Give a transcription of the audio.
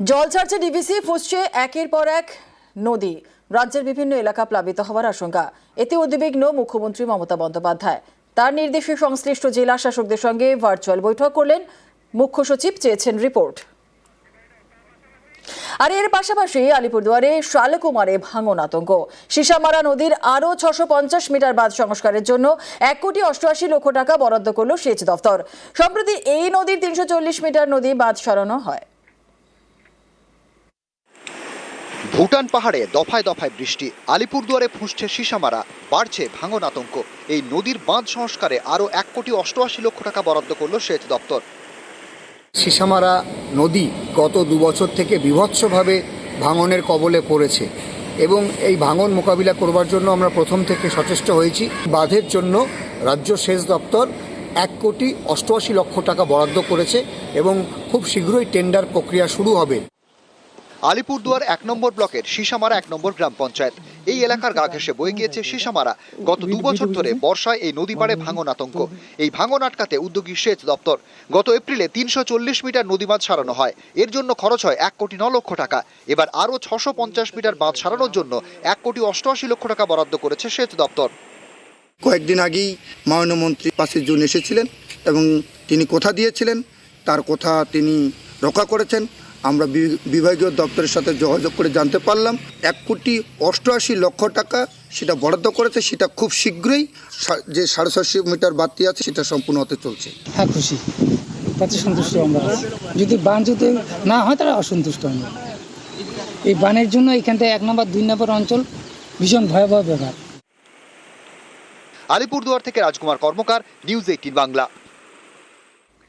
জল ছাড়ছে ডিভিসি ফুসছে একের পর এক নদী। রাজ্যের বিভিন্ন এলাকা প্লাবিত হওয়ার আশঙ্কা। এতে উদ্বিগ্ন মুখ্যমন্ত্রী মমতা বন্দ্যোপাধ্যায়। তার নির্দেশে সংশ্লিষ্ট জেলা শাসকদের সঙ্গে ভার্চুয়াল বৈঠক করলেন মুখ্য সচিব চেয়েছেন রিপোর্ট। আর এর পাশাপাশি আলিপুরদুয়ারে শালকুমারে ভাঙন আতঙ্ক। সিসামারা নদীর আরও ছশো পঞ্চাশ মিটার বাঁধ সংস্কারের জন্য এক কোটি অষ্টআশি লক্ষ টাকা বরাদ্দ করল সেচ দফতর। সম্প্রতি এই নদীর তিনশো চল্লিশ মিটার নদী বাঁধ সরানো হয়। ভুটান পাহাড়ে দফায় দফায় বৃষ্টি, আলিপুরদুয়ারে ফুঁসছে সিসামারা, বাড়ছে ভাঙন আতঙ্ক। এই নদীর বাঁধ সংস্কারে আরও এক কোটি অষ্টআশি লক্ষ টাকা বরাদ্দ করল সেচ দপ্তর। সিসামারা নদী গত দুবছর থেকে বিভৎসভাবে ভাঙনের কবলে পড়েছে এবং এই ভাঙন মোকাবিলা করবার জন্য আমরা প্রথম থেকে সচেষ্ট হয়েছি। বাঁধের জন্য রাজ্য সেচ দপ্তর এক কোটি অষ্টআশি লক্ষ টাকা বরাদ্দ করেছে এবং খুব শীঘ্রই টেন্ডার প্রক্রিয়া শুরু হবে। আলিপুরদুয়ার এক নম্বর ব্লকের সিসামারা এক নম্বর গ্রাম পঞ্চায়েত। এই এলাকার গা ঘেঁষে বয়ে গিয়েছে সিসামারা। গত দু বছর ধরে বর্ষায় এই নদী পাড়ে ভাঙন আতঙ্ক। এই ভাঙন আটকাতে উদ্যোগী সেচ দপ্তর। গত এপ্রিলে তিনশো চল্লিশ মিটার নদী বাঁধ সারানো হয়। এর জন্য খরচ হয় এক কোটি ন লক্ষ টাকা। এবার আরও ছশো পঞ্চাশ মিটার বাঁধ সারানোর জন্য এক কোটি অষ্টআশি লক্ষ টাকা বরাদ্দ করেছে সেচ দপ্তর। কয়েকদিন আগেই মাননীয় মন্ত্রী পাশের জন্য এসেছিলেন এবং তিনি কথা দিয়েছিলেন। তার কথা তিনি রক্ষা করেছেন। আমরা বিভাগীয় দপ্তরের সাথে যোগাযোগ করে জানতে পারলাম। এক কোটি অষ্টআশি লক্ষ টাকা সেটা বরাদ্দ করেছে সেটা খুব শীঘ্রই যে সাড়ে ছশো মিটার বাড়তি আছে সেটা সম্পূর্ণ হতে চলছে। হ্যাঁ খুশি। তাতে সন্তুষ্ট আমরা। যদি বান যদি না হয় তাহলে অসন্তুষ্ট আমরা। এই বানের জন্য এখান থেকে এক নম্বর দুই নম্বর অঞ্চল ভীষণ ভয়াবহ ব্যাপার। আলিপুরদুয়ার থেকে রাজকুমার কর্মকার নিউজ এইটিন বাংলা।